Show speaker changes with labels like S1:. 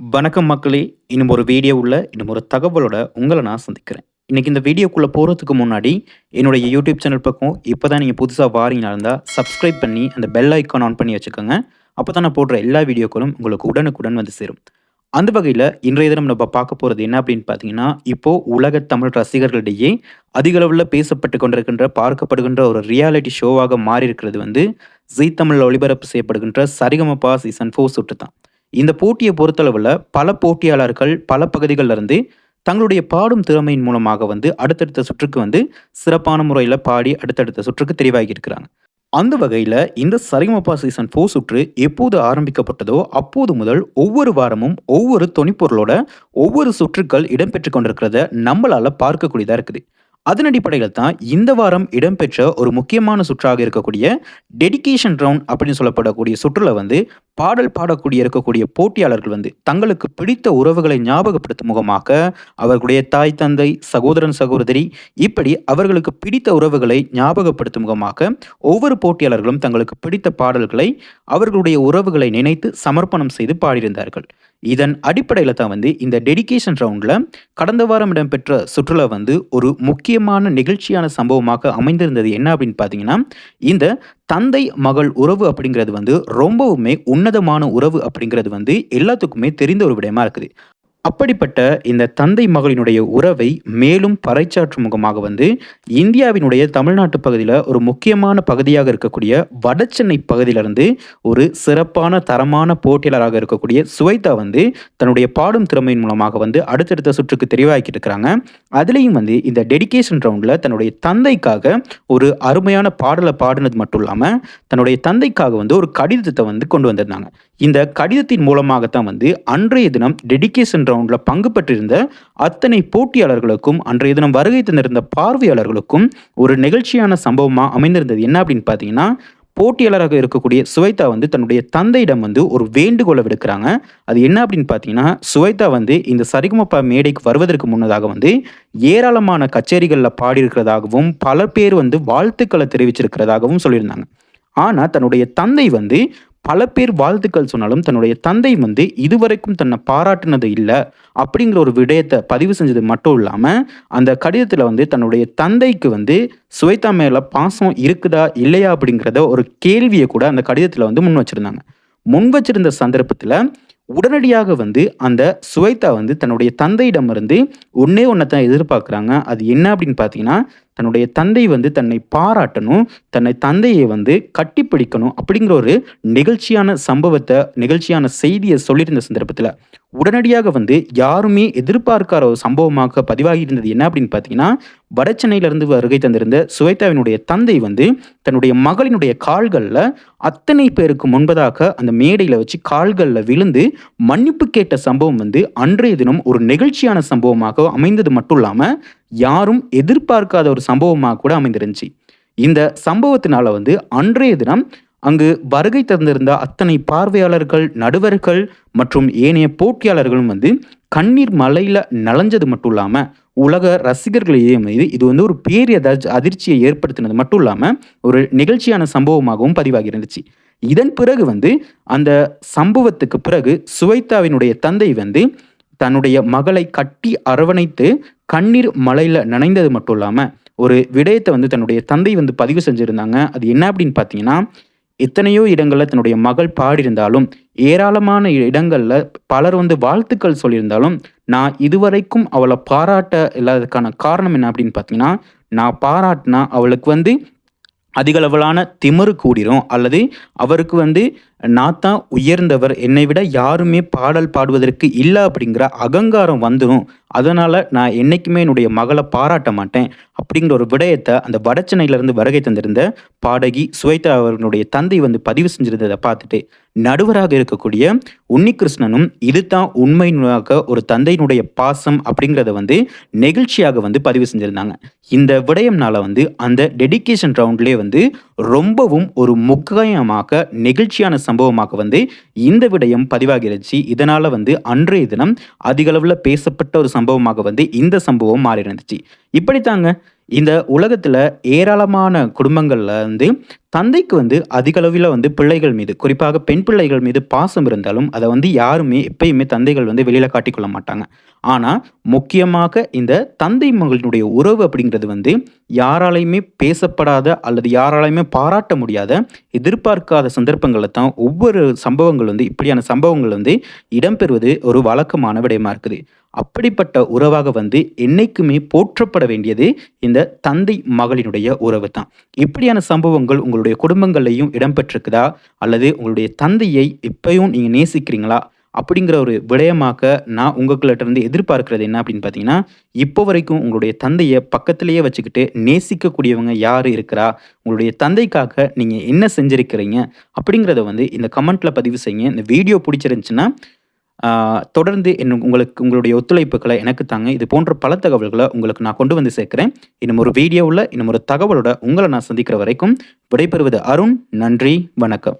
S1: வணக்கம் மக்களே. இன்னும் ஒரு வீடியோ உள்ள இன்னும் ஒரு தகவலோட உங்களை நான் சந்திக்கிறேன். இன்றைக்கி இந்த வீடியோக்குள்ளே போகிறதுக்கு முன்னாடி என்னுடைய யூடியூப் சேனல் பக்கம் இப்போ தான் நீங்கள் புதுசாக வாரீங்களா இருந்தால் சப்ஸ்கிரைப் பண்ணி அந்த பெல் ஐக்கான் ஆன் பண்ணி வச்சுக்கோங்க. அப்போ தான் நான் போடுற எல்லா வீடியோக்களும் உங்களுக்கு உடனுக்குடன் வந்து சேரும். அந்த வகையில் இன்றைய தினம் நம்ம பார்க்க போகிறது என்ன அப்படின்னு பார்த்தீங்கன்னா இப்போது உலக தமிழ் ரசிகர்களிடையே அதிக அளவில் பேசப்பட்டு கொண்டிருக்கின்ற பார்க்கப்படுகின்ற ஒரு ரியாலிட்டி ஷோவாக மாறி இருக்கிறது வந்து ஜீ தமிழ் ஒளிபரப்பு செய்யப்படுகின்ற சரிகமபா சீசன் ஃபோர் சுட்டு தான். இந்த போட்டியை பொறுத்தளவில் பல போட்டியாளர்கள் பல பகுதிகளில் இருந்து தங்களுடைய பாடும் திறமையின் மூலமாக வந்து அடுத்தடுத்த சுற்றுக்கு வந்து சிறப்பான முறையில் பாடி அடுத்தடுத்த சுற்றுக்கு தெரிவாகி இருக்கிறாங்க. அந்த வகையில் இந்த சரிகமப்பா சீசன் ஃபோர் சுற்று எப்போது ஆரம்பிக்கப்பட்டதோ அப்போது முதல் ஒவ்வொரு வாரமும் ஒவ்வொரு தொனிப்பொருளோட ஒவ்வொரு சுற்றுக்கள் இடம்பெற்று கொண்டிருக்கிறத நம்மளால் பார்க்கக்கூடியதாக இருக்குது. அதன் அடிப்படையில் தான் இந்த வாரம் இடம்பெற்ற ஒரு முக்கியமான சுற்றாக இருக்கக்கூடிய டெடிகேஷன் ரவுண்ட் அப்படின்னு சொல்லப்படக்கூடிய சுற்றுல வந்து பாடல் பாடக்கூடிய இருக்கக்கூடிய போட்டியாளர்கள் வந்து தங்களுக்கு பிடித்த உறவுகளை ஞாபகப்படுத்தும் முகமாக அவர்களுடைய தாய் தந்தை சகோதரன் சகோதரி இப்படி அவர்களுக்கு பிடித்த உறவுகளை ஞாபகப்படுத்தும் முகமாக ஒவ்வொரு போட்டியாளர்களும் தங்களுக்கு பிடித்த பாடல்களை அவர்களுடைய உறவுகளை நினைத்து சமர்ப்பணம் செய்து பாடியிருந்தார்கள். இதன் அடிப்படையில் தான் வந்து இந்த டெடிகேஷன் ரவுண்டில் கடந்த வாரம் இடம்பெற்ற சுற்றுலா வந்து ஒரு முக்கியமான நிகழ்ச்சியான சம்பவமாக அமைந்திருந்தது. என்ன அப்படின்னு பார்த்தீங்கன்னா இந்த தந்தை மகள் உறவு அப்படிங்கிறது வந்து ரொம்பவுமே உன்னதமான உறவு அப்படிங்கிறது வந்து எல்லாத்துக்குமே தெரிந்த ஒரு விடயமா இருக்குது. அப்படிப்பட்ட இந்த தந்தை மகளினுடைய உறவை மேலும் பறைச்சாற்றும் முகமாக வந்து இந்தியாவினுடைய தமிழ்நாட்டு பகுதியில் ஒரு முக்கியமான பகுதியாக இருக்கக்கூடிய வடசென்னை பகுதியிலிருந்து ஒரு சிறப்பான தரமான போட்டியாளராக இருக்கக்கூடிய சுவைதா வந்து தன்னுடைய பாடும் திறமையின் மூலமாக வந்து அடுத்தடுத்த சுற்றுக்கு தெரிவாக்கிட்டு இருக்கிறாங்க. அதுலேயும் வந்து இந்த டெடிகேஷன் ரவுண்டில் தன்னுடைய தந்தைக்காக ஒரு அருமையான பாடலை பாடினது மட்டும் இல்லாமல் தன்னுடைய தந்தைக்காக வந்து ஒரு கடிதத்தை வந்து கொண்டு வந்திருந்தாங்க. இந்த கடிதத்தின் மூலமாகத்தான் வந்து அன்றைய தினம் டெடிகேஷன் ரவுண்டில் பங்கு பெற்றிருந்த அத்தனை போட்டியாளர்களுக்கும் அன்றைய தினம் வருகை தந்திருந்த பார்வையாளர்களுக்கும் ஒரு நிகழ்ச்சியான சம்பவமாக அமைந்திருந்தது. என்ன அப்படின்னு பார்த்தீங்கன்னா போட்டியாளராக இருக்கக்கூடிய சுவைதா வந்து தன்னுடைய தந்தையிடம் வந்து ஒரு வேண்டுகோளை விடுக்கிறாங்க. அது என்ன அப்படின்னு பார்த்தீங்கன்னா சுவைதா வந்து இந்த சரிகமப்பா மேடைக்கு வருவதற்கு முன்னதாக வந்து ஏராளமான கச்சேரிகளில் பாடியிருக்கிறதாகவும் பல பேர் வந்து வாழ்த்துக்களை தெரிவிச்சிருக்கிறதாகவும் சொல்லியிருந்தாங்க. ஆனால் தன்னுடைய தந்தை வந்து பல பேர் வாழ்த்துக்கள் சொன்னாலும் தன்னுடைய தந்தை வந்து இதுவரைக்கும் தன்னை பாராட்டினது இல்லை அப்படிங்கிற ஒரு விடயத்தை பதிவு செஞ்சது மட்டும் இல்லாமல் அந்த கடிதத்தில் வந்து தன்னுடைய தந்தைக்கு வந்து சுவைதா மேலே பாசம் இருக்குதா இல்லையா அப்படிங்கிறத ஒரு கேள்வியை கூட அந்த கடிதத்தில் வந்து முன் வச்சுருந்தாங்க. முன் வச்சிருந்த சந்தர்ப்பத்தில் உடனடியாக வந்து அந்த சுவைத்தா வந்து தன்னுடைய தந்தையிடமிருந்து ஒன்றே ஒன்றை தான் எதிர்பார்க்குறாங்க. அது என்ன அப்படின்னு பார்த்தீங்கன்னா தன்னுடைய தந்தை வந்து தன்னை பாராட்டணும் தன்னை தந்தையை வந்து கட்டிப்பிடிக்கணும் அப்படிங்கிற ஒரு நிகழ்ச்சியான சம்பவத்தை நிகழ்ச்சியான செய்தியை சொல்லியிருந்த சந்தர்ப்பத்தில் உடனடியாக வந்து யாருமே எதிர்பார்க்காத ஒரு சம்பவமாக பதிவாகி இருந்தது என்ன அப்படின்னு பார்த்தீங்கன்னா வடச்சென்னையிலிருந்து வருகை தந்திருந்த சுவேதாவினுடைய தந்தை வந்து தன்னுடைய மகளினுடைய கால்களில் அத்தனை பேருக்கு முன்பதாக அந்த மேடையில் வச்சு கால்களில் விழுந்து மன்னிப்பு கேட்ட சம்பவம் வந்து அன்றைய தினம் ஒரு நிகழ்ச்சியான சம்பவமாக அமைந்தது மட்டும் இல்லாமல் யாரும் எதிர்பார்க்காத ஒரு சம்பவமாக கூட அமைந்திருந்துச்சு. இந்த சம்பவத்தினால வந்து அன்றைய தினம் அங்கு வருகை தந்திருந்த அத்தனை பார்வையாளர்கள் நடுவர்கள் மற்றும் ஏனைய போட்டியாளர்களும் வந்து கண்ணீர் மலையில் நலஞ்சது மட்டும் இல்லாமல் உலக ரசிகர்களிடையே மீது இது வந்து ஒரு பேரிய அதிர்ச்சியை ஏற்படுத்தினது மட்டும் இல்லாமல் ஒரு நிகழ்ச்சியான சம்பவமாகவும் பதிவாகி இருந்துச்சு இதன் பிறகு வந்து அந்த சம்பவத்துக்கு பிறகு சுவைத்தாவினுடைய தந்தை வந்து தன்னுடைய மகளை கட்டி அரவணைத்து கண்ணீர் மலையில் நனைந்தது மட்டும் இல்லாமல் ஒரு விடயத்தை வந்து தன்னுடைய தந்தை வந்து பதிவு செஞ்சுருந்தாங்க. அது என்ன அப்படின்னு பார்த்தீங்கன்னா எத்தனையோ இடங்களில் தன்னுடைய மகள் பாடியிருந்தாலும் ஏராளமான இடங்களில் பலர் வந்து வாழ்த்துக்கள் சொல்லியிருந்தாலும் நான் இதுவரைக்கும் அவளை பாராட்ட இல்லாததுக்கான காரணம் என்ன அப்படின்னு பார்த்தீங்கன்னா நான் பாராட்டினா அவளுக்கு வந்து அதிகளவிலான திமிரு கூடிரும். அல்லது அவருக்கு வந்து நான் தான் உயர்ந்தவர் என்னை விட யாருமே பாடல் பாடுவதற்கு இல்லை அப்படிங்கிற அகங்காரம் வந்துடும் அதனால் நான் என்றைக்குமே என்னுடைய மகளை பாராட்ட மாட்டேன் அப்படிங்கிற ஒரு விடயத்தை அந்த வடச்சென்னையிலேருந்து வருகை தந்திருந்த பாடகி சுவேதா அவர்களுடைய தந்தை வந்து பதிவு செஞ்சிருந்ததை பார்த்துட்டு நடுவராக இருக்கக்கூடிய உன்னிகிருஷ்ணனும் இதுதான் உண்மையினாக ஒரு தந்தையினுடைய பாசம் அப்படிங்கிறத வந்து நெகிழ்ச்சியாக வந்து பதிவு செஞ்சுருந்தாங்க. இந்த விடயம்னால வந்து அந்த டெடிக்கேஷன் ரவுண்ட்லேயே வந்து ரொம்பவும் ஒரு முக்கியமாக நெகிழ்ச்சியான சம்பவமாக வந்து இந்த விடயம் பதிவாகிருச்சு. இதனால் வந்து அன்றைய தினம் அதிகளவில் பேசப்பட்ட ஒரு சம்பவமாக வந்து இந்த சம்பவம் மாறி இருந்துச்சு இப்படித்தாங்க. இந்த உலகத்தில் ஏராளமான குடும்பங்களில் வந்து தந்தைக்கு வந்து அதிகளவில் வந்து பிள்ளைகள் மீது குறிப்பாக பெண் பிள்ளைகள் மீது பாசம் இருந்தாலும் அதை வந்து யாருமே எப்பயுமே தந்தைகள் வந்து வெளியில் காட்டிக்கொள்ள மாட்டாங்க. ஆனால் முக்கியமாக இந்த தந்தை மகளினுடைய உறவு அப்படிங்கிறது வந்து யாராலையுமே பேசப்படாத அல்லது யாராலையுமே பாராட்ட முடியாத எதிர்பார்க்காத சந்தர்ப்பங்களில் தான் ஒவ்வொரு சம்பவங்கள் வந்து இப்படியான சம்பவங்கள் வந்து இடம்பெறுவது ஒரு வழக்கமான விடயமா இருக்குது. அப்படிப்பட்ட உறவாக வந்து என்னைக்குமே போற்றப்பட வேண்டியது இந்த தந்தை மகளினுடைய உறவு தான். இப்படியான சம்பவங்கள் உங்களுடைய குடும்பங்கள்லையும் இடம்பெற்றிருக்குதா? அல்லது உங்களுடைய தந்தையை இப்பயும் நீங்கள் நேசிக்கிறீங்களா? அப்படிங்கிற ஒரு விடயமாக நான் உங்கள்கிட்ட எதிர்பார்க்கறது என்ன அப்படின்னு பார்த்தீங்கன்னா இப்போ வரைக்கும் உங்களுடைய தந்தையை பக்கத்திலேயே வச்சுக்கிட்டு நேசிக்கக்கூடியவங்க யார் இருக்கிறா? உங்களுடைய தந்தைக்காக நீங்கள் என்ன செஞ்சுருக்கிறீங்க? அப்படிங்கிறத வந்து இந்த கமெண்ட்டில் பதிவு செய்யுங்க. இந்த வீடியோ பிடிச்சிருந்துச்சுன்னா தொடர்ந்து என் உங்களுக்கு உங்களுடைய ஒத்துழைப்புகளை எனக்கு தாங்க. இது போன்ற பல தகவல்களை உங்களுக்கு நான் கொண்டு வந்து சேர்க்குறேன். இன்னும் ஒரு வீடியோவில் இன்னும் ஒரு தகவலோட உங்களை நான் சந்திக்கிற வரைக்கும் விடைபெறுவது அருண். நன்றி வணக்கம்.